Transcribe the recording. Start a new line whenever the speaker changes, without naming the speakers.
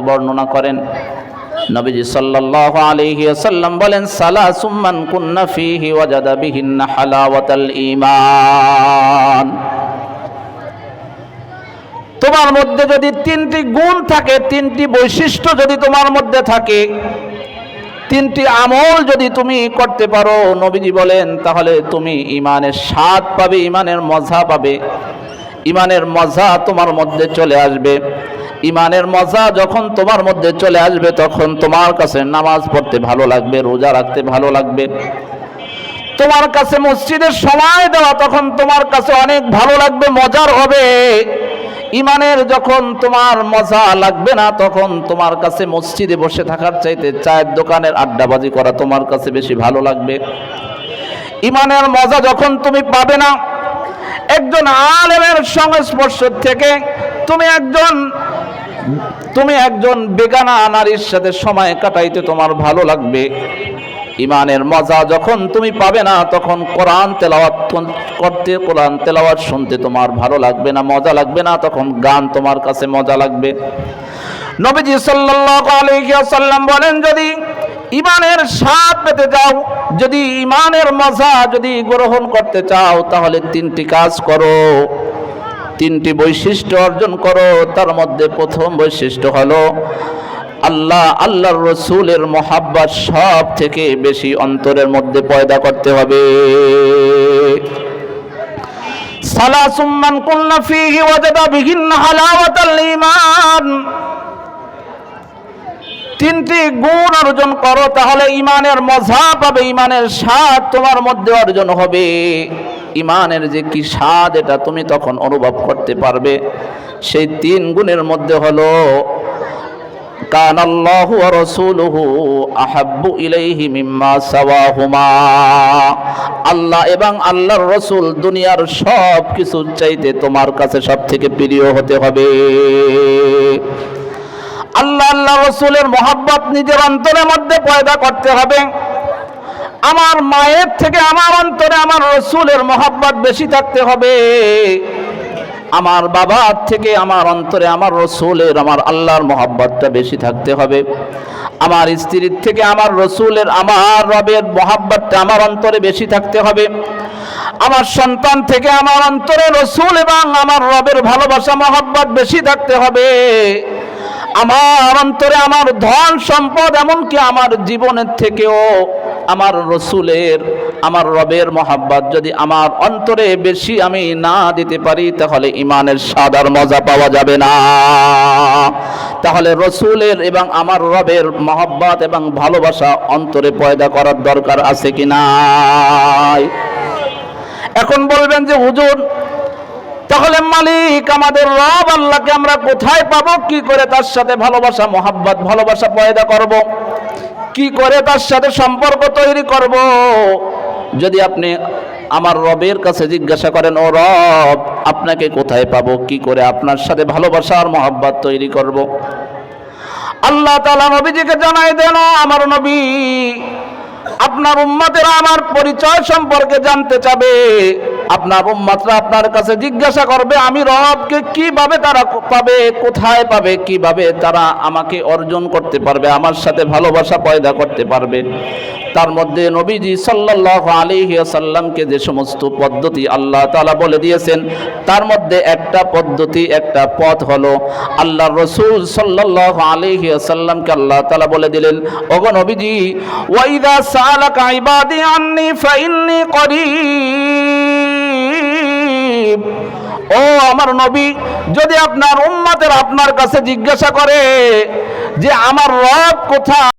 বর্ণনা করেন। নবীজি বলেন কুন্না হালাওয়াতাল তোমার মধ্যে যদি তিনটি গুণ থাকে, তিনটি বৈশিষ্ট্য যদি তোমার মধ্যে থাকে, তিনটি আমল যদি তুমি করতে পারো, নবীজি বলেন, তাহলে তুমি ইমানের স্বাদ পাবে ইমানের মজা পাবে। ইমানের মজা তোমার মধ্যে চলে আসবে। ইমানের মজা যখন তোমার মধ্যে চলে আসবে, তখন তোমার কাছে নামাজ পড়তে ভালো লাগবে, রোজা রাখতে ভালো লাগবে। তোমার কাছে মসজিদের সময় দেওয়া তখন তোমার কাছে অনেক ভালো লাগবে, মজার হবে। ইমানের যখন তোমার মজা লাগবে না, তখন তোমার কাছে মসজিদে বসে থাকার চাইতে চায়ের দোকানের আড্ডাবাজি করা তোমার কাছে বেশি ভালো লাগবে। ইমানের মজা যখন তুমি পাবে না, একজন আলেমের সংস্পর্শ থেকে তুমি একজন তুমি একজন বেগানা নারীর সাথে সময় কাটাইতে তোমার ভালো লাগবে। ইমানের মজা যখন তুমি পাবে না, তখন কোরআন তেলাওয়াত করতে কোরআন তেলাওয়াত শুনতে তোমার ভালো লাগবে না, মজা লাগবে না, তখন গান তোমার কাছে মজা লাগবে। নবীজি সাল্লাল্লাহু আলাইহি ওয়াসাল্লাম বলেন, যদি ইমানের স্বাদ পেতে চাও, যদি ইমানের মজা যদি গ্রহণ করতে চাও, তাহলে তিনটি কাজ করো। তিনটি বৈশিষ্ট্য অর্জন করো, তার মধ্যে প্রথম বৈশিষ্ট্য হলো, আল্লাহ, আল্লাহর রসুলের মহাব্বাত সব থেকে বেশি অন্তরের মধ্যে পয়দা করতে হবে। সালাসুম্মান কুল্লা ফীহি ওয়াজাদা বিহিন্না হালাওয়াতাল ঈমান। তিনটি গুণ অর্জন করো, তাহলে ইমানের মজা পাবে ইমানের স্বাদ তোমার মধ্যে অর্জন হবে। ইমানের যে কি স্বাদ এটা তুমি তখন অনুভব করতে পারবে। সেই তিন গুণের মধ্যে হলো কান আল্লাহু ওয়া আহাব্বু ইলাইহি মিম্মা সাওয়াহুমা। আল্লাহ এবং আল্লাহর রসুল দুনিয়ার সব কিছু চাইতে তোমার কাছে সব থেকে প্রিয় হতে হবে। আল্লাহ আল্লাহ রসুলের মোহাব্বত নিজের অন্তরের মধ্যে পয়দা করতে হবে। আমার মায়ের থেকে আমার অন্তরে আমার রসুলের মোহাব্বত বেশি থাকতে হবে। আমার বাবার থেকে আমার অন্তরে আমার রসুলের, আমার আল্লাহর মোহাব্বতটা বেশি থাকতে হবে। আমার স্ত্রীর থেকে আমার রসুলের, আমার রবের মোহাব্বতটা আমার অন্তরে বেশি থাকতে হবে। আমার সন্তান থেকে আমার অন্তরে রসুল এবং আমার রবের ভালোবাসা, মোহাব্বত বেশি থাকতে হবে। আমার অন্তরে আমার ধন সম্পদ এমনকি আমার জীবনের থেকেও আমার রসুলের, আমার রবের মহাব্বাত যদি আমার অন্তরে বেশি আমি না দিতে পারি, তাহলে ইমানের সাদার মজা পাওয়া যাবে না। তাহলে রসুলের এবং আমার রবের মহাব্বাত এবং ভালোবাসা অন্তরে পয়দা করার দরকার আছে কি নাই? এখন বলবেন যে, হুজুর, তাহলে মালিক আমাদের রব আল্লাহকে আমরা কোথায় পাবো? কি করে তার সাথে ভালোবাসা, মোহাব্বত, ভালোবাসা পয়দা করব। কি করে তার সাথে সম্পর্ক তৈরি করব। যদি আপনি আমার রবের কাছে জিজ্ঞাসা করেন, ও রব, আপনাকে কোথায় পাবো কি করে আপনার সাথে ভালোবাসা আর মোহাব্বত তৈরি করব। আল্লাহ তালা নবীজিকে জানাই দেন আমার নবী, আপনার উম্মতেরা আমার পরিচয় সম্পর্কে জানতে চাবে আপনার উম্মতরা আপনার কাছে জিজ্ঞাসা করবে, আমি রবকে কীভাবে তারা পাবে, কোথায় পাবে, কীভাবে তারা আমাকে অর্জন করতে পারবে, আমার সাথে ভালোবাসা পয়দা করতে পারবে? তার মধ্যে নবীজি সাল্লাল্লাহু আলাইহি সাল্লামকে যে সমস্ত পদ্ধতি আল্লাহ তাআলা বলে দিয়েছেন, তার মধ্যে একটা পদ্ধতি, একটা পথ হলো আল্লাহ রসুল সাল্লাল্লাহু আলাইহি সাল্লামকে আল্লাহ তাআলা বলে দিলেন, ওগো নবীজি ওয়াইদা সালাকা ইবাদি আন্নি ফাইন্নি করিব। ও আমার নবী যদি আপনার উম্মাতের আপনার কাছে জিজ্ঞাসা করে যে আমার রব কোথায়?